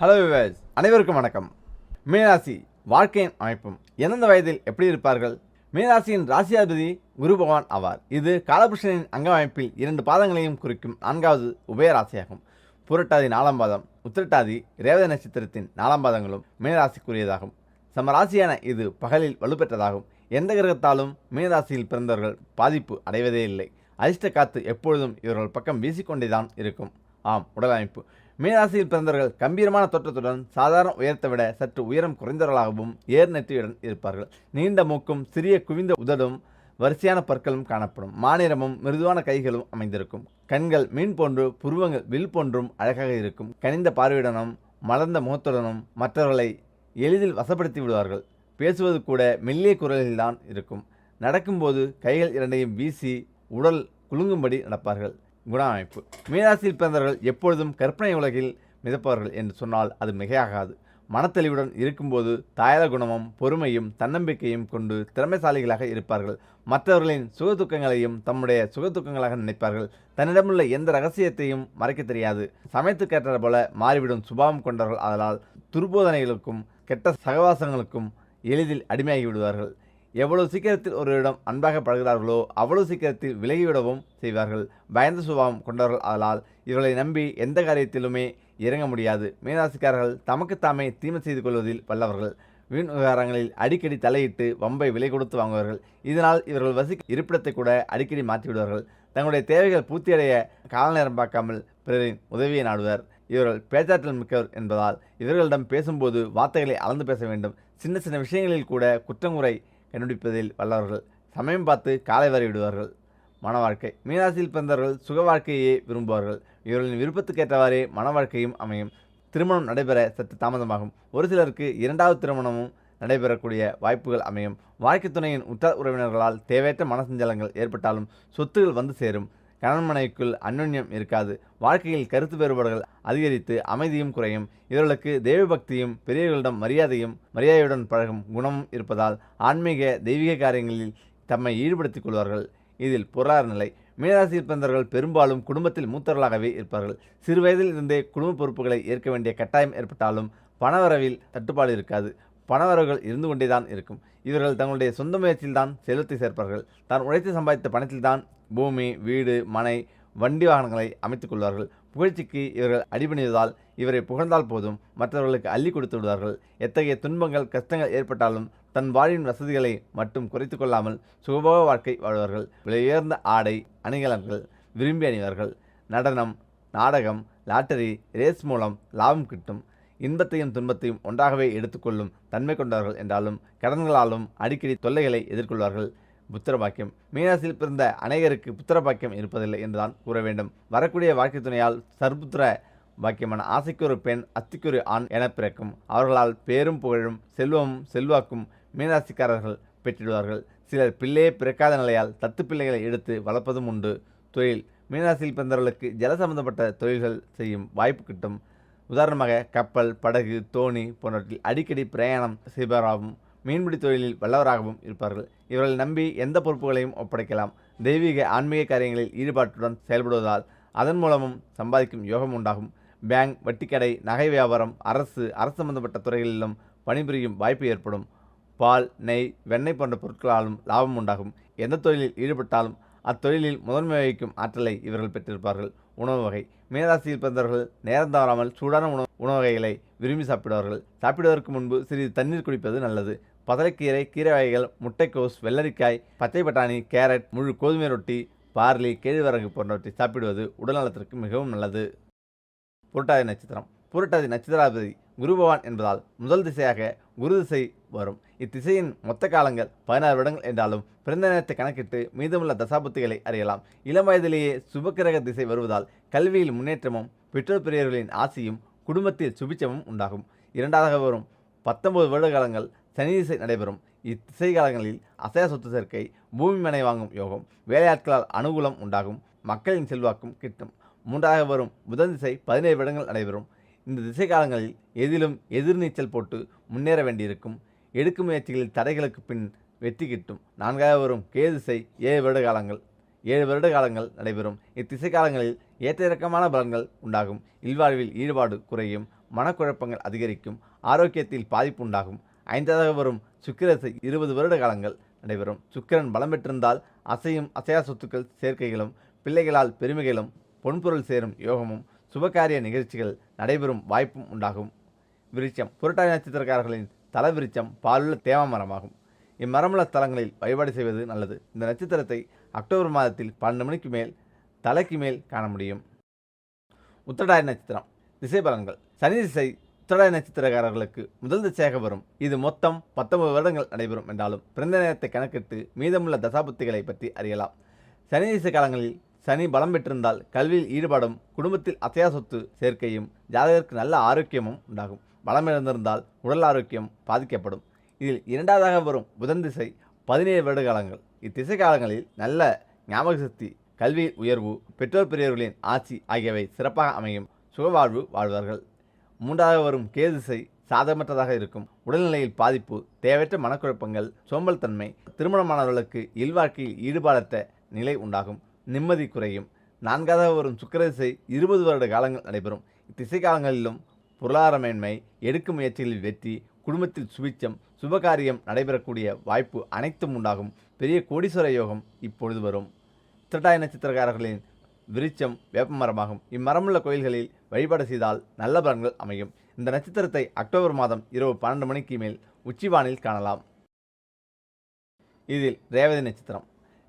Hello wives அனைவருக்கும் வணக்கம். மீனராசி வாழ்க்கையின் அமைப்பும் எந்தெந்த வயதில் எப்படி இருப்பார்கள்? மீனராசியின் ராசியாதிபதி குரு பகவான் ஆவார். இது காலபுருஷனின் அங்கமைப்பில் இரண்டு பாதங்களையும் குறிக்கும் நான்காவது உபயராசியாகும் புரட்டாதி நாலாம் பாதம் உத்திரட்டாதி ரேவத நட்சத்திரத்தின் நாலாம் பாதங்களும் மீனராசிக்குரியதாகும். சம ராசியான இது பகலில் வலுப்பெற்றதாகும். எந்த கிரகத்தாலும் மீனராசியில் பிறந்தவர்கள் பாதிப்பு அடைவதே இல்லை. அதிர்ஷ்ட காத்து எப்பொழுதும் இவர்கள் பக்கம் வீசிக்கொண்டேதான் இருக்கும். ஆம் உடலமைப்பு மீனராசியில் பிறந்தவர்கள் கம்பீரமான தோற்றத்துடன் சாதாரண உயரத்தை விட சற்று உயரம் குறைந்தவர்களாகவும் ஏர் நெற்றியுடன் இருப்பார்கள். நீண்ட மூக்கும் சிறிய குவிந்த உதடும் வரிசையான பற்களும் காணப்படும். மாநிலமும் மிருதுவான கைகளும் அமைந்திருக்கும். கண்கள் மீன் போன்று புருவங்கள் வில் போன்றும் அழகாக இருக்கும். கனிந்த பார்வையுடனும் மலர்ந்த முகத்துடனும் மற்றவர்களை எளிதில் வசப்படுத்தி விடுவார்கள். பேசுவது கூட மெல்லிய குரலில்தான் இருக்கும். நடக்கும்போது கைகள் இரண்டையும் வீசி உடல் குலுங்கும்படி நடப்பார்கள். குண அமைப்பு மீனாசியில் பிறந்தவர்கள் எப்பொழுதும் கற்பனை உலகில் மிதப்பவர்கள் என்று சொன்னால் அது மிகையாகாது. மனத்தெளிவுடன் இருக்கும்போது தாயத குணமும் பொறுமையும் தன்னம்பிக்கையும் கொண்டு திறமைசாலிகளாக இருப்பார்கள். மற்றவர்களின் சுகதுக்கங்களையும் தம்முடைய சுகதுக்கங்களாக நினைப்பார்கள். தன்னிடமுள்ள எந்த ரகசியத்தையும் மறைக்க தெரியாது. சமயத்துக்கேற்ற போல மாறிவிடும் சுபாவம் கொண்டவர்கள் அதனால் துர்போதனைகளுக்கும் கெட்ட சகவாசங்களுக்கும் எளிதில் அடிமையாகி விடுவார்கள். எவ்வளவு சீக்கிரத்தில் ஒருவரிடம் அன்பாக பழகிறார்களோ அவ்வளவு சீக்கிரத்தில் விலகிவிடவும் செய்வார்கள். பயந்த சுபாவம் கொண்டவர்கள் அதனால் இவர்களை நம்பி எந்த காரியத்திலுமே இறங்க முடியாது. மீனராசிக்காரர்கள் தமக்குத்தாமே தீமை செய்து கொள்வதில் வல்லவர்கள். வீண் விவகாரங்களில் அடிக்கடி தலையிட்டு வம்பை விலை கொடுத்து வாங்குவார்கள். இதனால் இவர்கள் வசிக்கும் இருப்பிடத்தை கூட அடிக்கடி மாற்றிவிடுவார்கள். தங்களுடைய தேவைகள் பூர்த்தியடைய கால நேரம் பார்க்காமல் பிறரின் உதவியை நாடுவர். இவர்கள் பேச்சாற்றல் மிக்கவர் என்பதால் இவர்களிடம் பேசும்போது வார்த்தைகளை அளந்து பேச வேண்டும். சின்ன சின்ன விஷயங்களில் கூட குற்றங்குறை கண்டுபிடிப்பதில் வல்லவர்கள். சமயம் பார்த்து காலை வரை விடுவார்கள். மன வாழ்க்கை. மீனாசியில் பிறந்தவர்கள் சுக வாழ்க்கையே விரும்புவார்கள். இவர்களின் விருப்பத்துக்கேற்றவாறே மன வாழ்க்கையும் அமையும். திருமணம் நடைபெற சற்று தாமதமாகும். ஒரு சிலருக்கு இரண்டாவது திருமணமும் நடைபெறக்கூடிய வாய்ப்புகள் அமையும். வாழ்க்கை துணையின் உற்றார் உறவினர்களால் தேவையற்ற மனசஞ்சலங்கள் ஏற்பட்டாலும் சொத்துகள் வந்து சேரும். கணவன் மனைவிக்குள் அந்யோன்யம் இருக்காது. வாழ்க்கையில் கருத்து வேறுபாடுகள் அதிகரித்து அமைதியும் குறையும். இவர்களுக்கு தெய்வ பக்தியும் பெரியவர்களிடம் மரியாதையும் மரியாதையுடன் பழகும் குணமும் இருப்பதால் ஆன்மீக தெய்வீக காரியங்களில் தம்மை ஈடுபடுத்திக் கொள்வார்கள். இதில் பொருளாதார நிலை. மீனராசியில் பிறந்தவர்கள் பெரும்பாலும் குடும்பத்தில் மூத்தவர்களாகவே இருப்பார்கள். சிறு வயதில் இருந்தே குடும்ப பொறுப்புகளை ஏற்க வேண்டிய கட்டாயம் ஏற்பட்டாலும் பணவரவில் தட்டுப்பாடு இருக்காது. பணவரவுகள் இருந்து கொண்டேதான் இருக்கும். இவர்கள் தங்களுடைய சொந்த முயற்சியில்தான் செலுத்தி சேர்ப்பார்கள். தான் உழைத்து சம்பாதித்த பணத்தில்தான் பூமி வீடு மனை வண்டி வாகனங்களை அமைத்துக் கொள்வார்கள். புகழ்ச்சிக்கு இவர்கள் அடிபணிவதால் இவரை புகழ்ந்தால் போதும் மற்றவர்களுக்கு அள்ளி கொடுத்து விடுவார்கள். எத்தகைய துன்பங்கள் கஷ்டங்கள் ஏற்பட்டாலும் தன் வாழ்வின் வசதிகளை மட்டும் குறைத்து கொள்ளாமல் சுகபோக வாழ்க்கை வாழ்வார்கள். விலையுயர்ந்த ஆடை அணிகலன்கள் விரும்பி அணிவார்கள். நடனம் நாடகம் லாட்டரி ரேஸ் மூலம் லாபம் கிட்டும். இன்பத்தையும் துன்பத்தையும் ஒன்றாகவே எடுத்துக்கொள்ளும் தன்மை கொண்டவர்கள் என்றாலும் கடன்களாலும் அடிக்கடி தொல்லைகளை எதிர்கொள்வார்கள். புத்திரபாக்கியம். மீனாசியில் பிறந்த அநேகருக்கு புத்திர பாக்கியம் இருப்பதில்லை என்றுதான் கூற வேண்டும். வரக்கூடிய வாழ்க்கை துணையால் சர்புத்திர பாக்கியமான ஆசைக்கு ஒரு பெண் அத்திக்கு ஒரு ஆண் என பிறக்கும். அவர்களால் பேரும் புகழும் செல்வமும் செல்வாக்கும் மீனாசிக்காரர்கள் பெற்றிடுவார்கள். சிலர் பிள்ளையே பிறக்காத நிலையால் தத்து பிள்ளைகளை எடுத்து வளர்ப்பதும் உண்டு. தொழில். மீனாசியில் பிறந்தவர்களுக்கு ஜல சம்பந்தப்பட்ட தொழில்கள் செய்யும் வாய்ப்பு கிட்டும். உதாரணமாக கப்பல் படகு தோணி போன்றவற்றில் அடிக்கடி பிரயாணம் செய்பவராகவும் மீன்பிடி தொழிலில் வல்லவராகவும் இருப்பார்கள். இவர்கள் நம்பி எந்த பொறுப்புகளையும் ஒப்படைக்கலாம். தெய்வீக ஆன்மீக காரியங்களில் ஈடுபாட்டுடன் செயல்படுவதால் அதன் மூலமும் சம்பாதிக்கும் யோகம் உண்டாகும். பேங்க் வட்டிக்கடை நகை வியாபாரம் அரசு அரசு சம்பந்தப்பட்ட துறைகளிலும் பணிபுரியும் வாய்ப்பு ஏற்படும். பால் நெய் வெண்ணெய் போன்ற பொருட்களாலும் லாபம் உண்டாகும். எந்த தொழிலில் ஈடுபட்டாலும் அத்தொழிலில் முதன்மை வகிக்கும் ஆற்றலை இவர்கள் பெற்றிருப்பார்கள். உணவு வகை. மீனராசியில் பிறந்தவர்கள் நேரம் தவறாமல் சூடான உணவு உணவு வகைகளை விரும்பி சாப்பிடுவார்கள். சாப்பிடுவதற்கு முன்பு சிறிது தண்ணீர் குடிப்பது நல்லது. பதலைக்கீரை கீரை வகைகள் முட்டைக்கோஸ் வெள்ளரிக்காய் பச்சை பட்டாணி கேரட் முழு கோதுமை ரொட்டி பார்லி கேழ்வரகு போன்றவற்றை சாப்பிடுவது உடல்நலத்திற்கு மிகவும் நல்லது. புரட்டாதி நட்சத்திரம். புரட்டாதி நட்சத்திராதிபதி குருபவான் என்பதால் முதல் திசையாக குரு திசை வரும். இத்திசையின் மொத்த காலங்கள் பதினாறு வருடங்கள் என்றாலும் பிறந்த நேரத்தை கணக்கிட்டு மீதமுள்ள தசாபத்துகளை அறியலாம். இளம் வயதிலேயே சுபக்கிரக திசை வருவதால் கல்வியில் முன்னேற்றமும் பெற்றோர் பெரியவர்களின் ஆசையும் குடும்பத்தில் சுபிச்சமும் உண்டாகும். இரண்டாவதாக வரும் பத்தொன்பது வருட காலங்கள் சனி திசை நடைபெறும். இத்திசை காலங்களில் அசைய சொத்து சேர்க்கை பூமி மனை வாங்கும் யோகம் வேலையாட்களால் அனுகூலம் உண்டாகும் மக்களின் செல்வாக்கும் கிட்டும். மூன்றாக வரும் புதன் திசை பதினேழு வருடங்கள் நடைபெறும். இந்த திசைக்காலங்களில் எதிலும் எதிர்நீச்சல் போட்டு முன்னேற வேண்டியிருக்கும். எடுக்கும் முயற்சிகளில் தடைகளுக்கு பின் வெற்றி கிட்டும். நான்காக வரும் கேதிசை ஏழு வருட காலங்கள். ஏழு வருட காலங்கள் நடைபெறும். இத்திசை காலங்களில் ஏற்ற இறக்கமான பலன்கள் உண்டாகும். இல்வாழ்வில் ஈடுபாடு குறையும். மனக்குழப்பங்கள் அதிகரிக்கும். ஆரோக்கியத்தில் பாதிப்பு உண்டாகும். ஐந்தாவது வரும் சுக்கிரசை இருபது வருட காலங்கள் நடைபெறும். சுக்கிரன் பலம் பெற்றிருந்தால் அசையும் அசையா சொத்துக்கள் சேர்க்கைகளும் பிள்ளைகளால் பெருமைகளும் பொன்பொருள் சேரும் யோகமும் சுபகாரிய நிகழ்ச்சிகள் நடைபெறும் வாய்ப்பும் உண்டாகும். விருச்சம் புரட்டாதி நட்சத்திரக்காரர்களின் தல விருட்சம் பாலுள்ள தேவ மரமாகும். இம்மரமுள்ள தலங்களில் வழிபாடு செய்வது நல்லது. இந்த நட்சத்திரத்தை அக்டோபர் மாதத்தில் பன்னெண்டு மணிக்கு மேல் தலைக்கு மேல் காண முடியும். உத்தடாய நட்சத்திரம். திசை பலன்கள். சனி திசை உத்தராய நட்சத்திரக்காரர்களுக்கு முதல் திசையாக வரும். இது மொத்தம் பத்தொன்பது வருடங்கள் நடைபெறும் என்றாலும் பிறந்த நேரத்தை கணக்கிட்டு மீதமுள்ள தசாபுத்திகளை பற்றி அறியலாம். சனி திசை காலங்களில் சனி பலம் பெற்றிருந்தால் கல்வியில் ஈடுபாடும் குடும்பத்தில் அசையா சொத்து சேர்க்கையும் ஜாதகருக்கு நல்ல ஆரோக்கியமும் உண்டாகும். பலம் இழந்திருந்தால் உடல் ஆரோக்கியம் பாதிக்கப்படும். இதில் இரண்டாவதாக வரும் புதன் திசை பதினேழு வருட காலங்கள். இத்திசை காலங்களில் நல்ல ஞாபக சக்தி கல்வியில் உயர்வு பெற்றோர் பெரியவர்களின் ஆட்சி ஆகியவை சிறப்பாக அமையும். சுகவாழ்வு வாழ்வார்கள். மூன்றாவது வரும் கேது திசை சாதகமற்றதாக இருக்கும். உடல்நிலையில் பாதிப்பு தேவையற்ற மனக்குழப்பங்கள் சோம்பல் தன்மை திருமணமானவர்களுக்கு இல்வாழ்க்கையில் ஈடுபாடற்ற நிலை உண்டாகும். நிம்மதி குறையும். நான்காவதாக வரும் சுக்கரதிசை இருபது வருட காலங்கள் நடைபெறும். இத்திசை காலங்களிலும் பொருளாதார மேன்மை எடுக்கும் முயற்சிகளில் வெற்றி குடும்பத்தில் சுபிச்சம் சுபகாரியம் நடைபெறக்கூடிய வாய்ப்பு அனைத்தும் உண்டாகும். பெரிய கோடீஸ்வர யோகம் இப்பொழுது வரும். திரட்டாய நட்சத்திரக்காரர்களின் விருச்சம் வேப்பமரமாகும் இம்மரமுள்ள கோயில்களில் வழிபாடு செய்தால் நல்ல பலன்கள் அமையும். இந்த நட்சத்திரத்தை அக்டோபர் மாதம் இரவு பன்னெண்டு மணிக்கு மேல் உச்சிவானில் காணலாம். இதில் ரேவதி நட்சத்திரம்.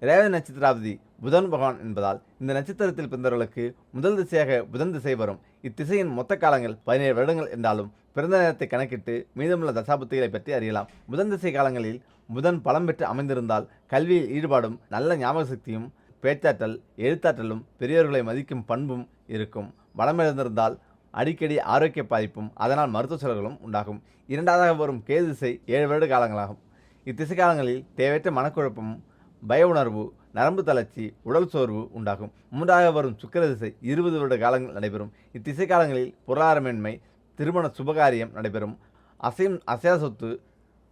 ரேவதி நட்சத்திராவதி புதன் பகவான் என்பதால் இந்த நட்சத்திரத்தில் பிறந்தவர்களுக்கு முதல் திசையாக புதன் திசை வரும். இத்திசையின் மொத்த காலங்கள் பதினேழு வருடங்கள் என்றாலும் பிறந்த நேரத்தை கணக்கிட்டு மீதமுள்ள தசாபுத்திகளை பற்றி அறியலாம். புதன் திசை காலங்களில் புதன் பலம் பெற்று அமைந்திருந்தால் கல்வியில் ஈடுபாடும் நல்ல ஞாபக சக்தியும் பேச்சாற்றல் எழுத்தாற்றலும் பெரியவர்களை மதிக்கும் பண்பும் இருக்கும். வளமிழந்திருந்தால் அடிக்கடி ஆரோக்கிய பாதிப்பும் அதனால் மருத்துவ செலவுகளும் உண்டாகும். இரண்டாவதாக வரும் கேது திசை ஏழு வருட காலங்களாகும். இத்திசை காலங்களில் தேவையற்ற மனக்குழப்பமும் பய உணர்வு நரம்பு தளர்ச்சி உடல் சோர்வு உண்டாகும். மூன்றாக வரும் சுக்கர திசை இருபது வருட காலங்கள் நடைபெறும். இத்திசை காலங்களில் பொருளாதாரமின்மை திருமண சுபகாரியம் நடைபெறும். அசையும் அசையா சொத்து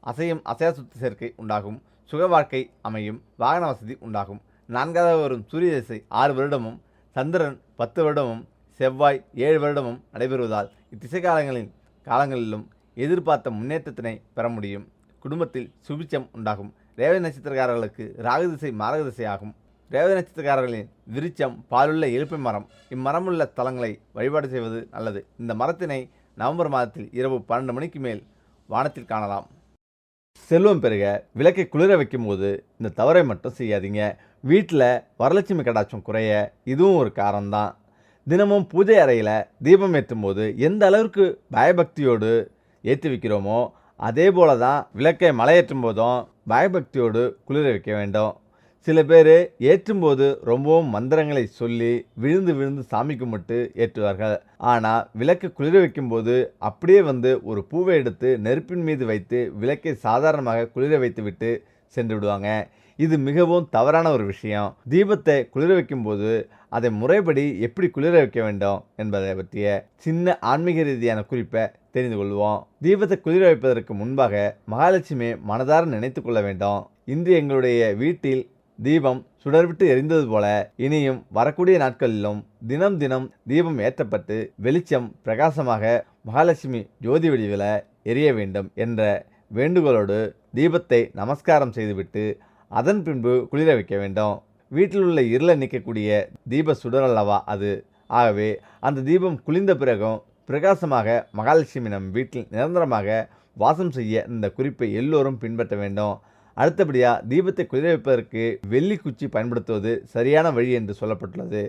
அசையும் அசையா சொத்து சேர்க்கை உண்டாகும். சுக வாழ்க்கை அமையும் வாகன வசதி உண்டாகும். நான்காவது வரும் சூரிய திசை ஆறு வருடமும் சந்திரன் பத்து வருடமும் செவ்வாய் ஏழு வருடமும் நடைபெறுவதால் இத்திசை காலங்களின் காலங்களிலும் எதிர்பார்த்த முன்னேற்றத்தினை பெற முடியும். குடும்பத்தில் சுபிச்சம் உண்டாகும். ரேவதி நட்சத்திரக்காரர்களுக்கு ராகு திசை மாரக ஆகும் ரேவதி நட்சத்திரக்காரர்களின் விருச்சம் பாலுள்ள எலுப்பை மரம். இம்மரமுள்ள தலங்களை வழிபாடு செய்வது நல்லது. இந்த மரத்தினை நவம்பர் மாதத்தில் இரவு பன்னெண்டு மணிக்கு மேல் வானத்தில் காணலாம். செல்வம் பெருக விளக்கை குளிர வைக்கும்போது இந்த தவறை மட்டும் செய்யாதீங்க. வீட்டில் வரலட்சுமி கடாட்சம் குறைய இதுவும் ஒரு காரணம்தான். தினமும் பூஜை அறையில் தீபம் ஏற்றும் போது எந்த அளவிற்கு பயபக்தியோடு ஏற்றி வைக்கிறோமோ அதே போல தான் விளக்கை மலையேற்றும் போதும் பயபக்தியோடு குளிர வைக்க வேண்டும். சில பேர் ஏற்றும்போது ரொம்பவும் மந்திரங்களை சொல்லி விழுந்து விழுந்து சாமி கும்பிட்டு ஏற்றுவார்கள். ஆனால் விளக்கு குளிர வைக்கும்போது அப்படியே வந்து ஒரு பூவை எடுத்து நெருப்பின் மீது வைத்து விளக்கை சாதாரணமாக குளிர வைத்துவிட்டு சென்று விடுவாங்க. இது மிகவும் தவறான ஒரு விஷயம். தீபத்தை குளிர வைக்கும்போது அதை முறைப்படி எப்படி குளிர வைக்க வேண்டும் என்பதை பற்றிய சின்ன ஆன்மீக ரீதியான குறிப்பை தெரிந்து கொள்வோம். தீபத்தை குளிர வைப்பதற்கு முன்பாக மகாலட்சுமி மனதார நினைத்து கொள்ள வேண்டும். இன்று எங்களுடைய வீட்டில் தீபம் சுடர்விட்டு எரிந்தது போல இனியும் வரக்கூடிய நாட்களிலும் தினம் தினம் தீபம் ஏற்றப்பட்டு வெளிச்சம் பிரகாசமாக மகாலட்சுமி ஜோதி வடிவில் எரிய வேண்டும் என்ற வேண்டுகோளோடு தீபத்தை நமஸ்காரம் செய்துவிட்டு அதன் பின்பு குளிர வைக்க வேண்டும். வீட்டில் உள்ள இருளை நிற்கக்கூடிய தீப சுடர் அல்லவா அது? ஆகவே அந்த தீபம் குளிர்ந்த பிறகும் பிரகாசமாக மகாலட்சுமி நம் வீட்டில் நிரந்தரமாக வாசம் செய்ய இந்த குறிப்பை எல்லோரும் பின்பற்ற வேண்டும். அடுத்தபடியாக தீபத்தை குளிர வைப்பதற்கு வெள்ளி குச்சி பயன்படுத்துவது சரியான வழி என்று சொல்லப்பட்டுள்ளது.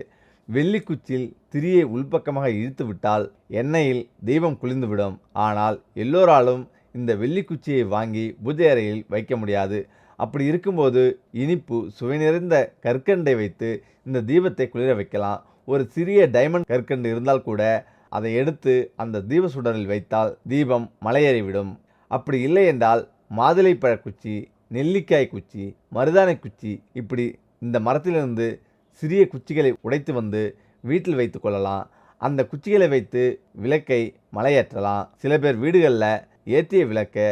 வெள்ளி குச்சியில் திரியை உள்பக்கமாக இழுத்து விட்டால் எண்ணெயில் தீபம் குளிர்ந்துவிடும் ஆனால் எல்லோராலும் இந்த வெள்ளி குச்சியை வாங்கி பூஜை அறையில் வைக்க முடியாது. அப்படி இருக்கும்போது இனிப்பு சுவை நிறைந்த கற்கண்டை வைத்து இந்த தீபத்தை குளிர வைக்கலாம் ஒரு சிறிய டைமண்ட் கற்கண்டு இருந்தால் கூட அதை எடுத்து அந்த தீப சுடரில் வைத்தால் தீபம் மலையேறிவிடும். அப்படி இல்லை என்றால் மாதுளைப்பழ குச்சி நெல்லிக்காய் குச்சி மருதானை குச்சி இப்படி இந்த மரத்திலிருந்து சிறிய குச்சிகளை உடைத்து வந்து வீட்டில் வைத்து கொள்ளலாம். அந்த குச்சிகளை வைத்து விளக்கை மலையேற்றலாம். சில பேர் வீடுகளில் ஏற்றிய விளக்கை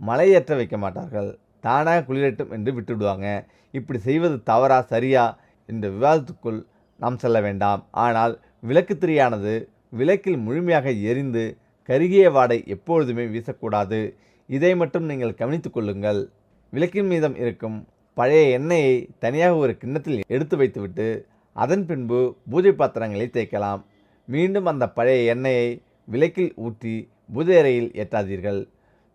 மலையேற்ற வைக்க மாட்டார்கள். தானாக குளிரட்டும் என்று விட்டுவிடுவாங்க. இப்படி செய்வது தவறா சரியா என்ற விவாதத்துக்குள் நாம் செல்ல வேண்டாம். ஆனால் விளக்கு திரியானது விளக்கில் முழுமையாக எரிந்து கருகிய வாடை எப்பொழுதுமே வீசக்கூடாது. இதை மட்டும் நீங்கள் கவனித்துக் கொள்ளுங்கள். விளக்கின் மீதம் இருக்கும் பழைய எண்ணெயை தனியாக ஒரு கிண்ணத்தில் எடுத்து வைத்துவிட்டு அதன் பின்பு பூஜை பாத்திரங்களை தேய்க்கலாம். மீண்டும் அந்த பழைய எண்ணெயை விளக்கில் ஊற்றி பூஜை அறையில் ஏற்றாதீர்கள்.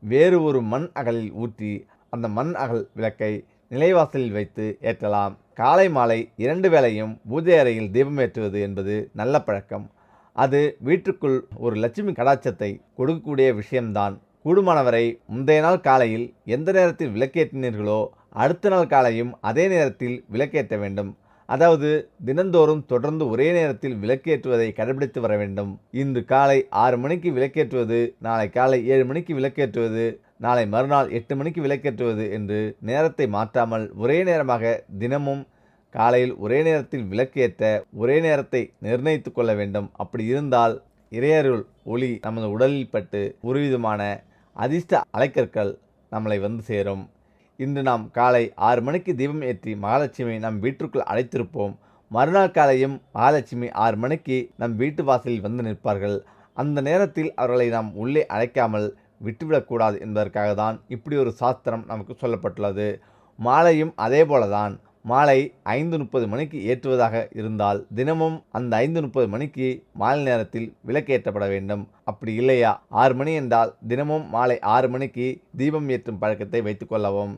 வேறு ஒரு மண் அகலில் ஊற்றி அந்த மண் அகல் விளக்கை நிலைவாசலில் வைத்து ஏற்றலாம். காலை மாலை இரண்டு வேளையும் பூஜை அறையில் தீபம் ஏற்றுவது என்பது நல்ல பழக்கம். அது வீட்டுக்குள் ஒரு லட்சுமி கடாட்சத்தை கொடுக்கக்கூடிய விஷயம்தான். கூடுமானவரை முந்தைய நாள் காலையில் எந்த நேரத்தில் விளக்கேற்றினீர்களோ அடுத்த நாள் காலையும் அதே நேரத்தில் விளக்கேற்ற வேண்டும். அதாவது தினந்தோறும் தொடர்ந்து ஒரே நேரத்தில் விளக்கேற்றுவதை கடைபிடித்து வர வேண்டும். இன்று காலை ஆறு மணிக்கு விளக்கேற்றுவது நாளை காலை ஏழு மணிக்கு விளக்கேற்றுவது நாளை மறுநாள் எட்டு மணிக்கு விளக்கேற்றுவது என்று நேரத்தை மாற்றாமல் ஒரே நேரமாக தினமும் காலையில் ஒரே நேரத்தில் விளக்கேற்ற ஒரே நேரத்தை நிர்ணயித்து கொள்ள வேண்டும். அப்படி இருந்தால் இறையருள் ஒளி நமது உடலில் பட்டு ஒருவிதமான அதிர்ஷ்ட அலைக்கற்கள் நம்மளை வந்து சேரும். இன்று நாம் காலை ஆறு மணிக்கு தீபம் ஏற்றி மகாலட்சுமியை நம் வீட்டிற்குள் அழைத்திருப்போம். மறுநாள் காலையும் மகாலட்சுமி ஆறு மணிக்கு நம் வீட்டு வாசலில் வந்து நிற்பார்கள். அந்த நேரத்தில் அவர்களை நாம் உள்ளே அழைக்காமல் விட்டுவிடக்கூடாது என்பதற்காக தான் இப்படி ஒரு சாஸ்திரம் நமக்கு சொல்லப்பட்டுள்ளது. மாலையும் அதே போலதான். மாலை ஐந்து முப்பது மணிக்கு ஏற்றுவதாக இருந்தால் தினமும் அந்த ஐந்து முப்பது மணிக்கு மாலை நேரத்தில் விளக்கேற்றப்பட வேண்டும். அப்படி இல்லையா? ஆறு மணி என்றால் தினமும் மாலை ஆறு மணிக்கு தீபம் ஏற்றும் பழக்கத்தை வைத்துக்கொள்ளவும்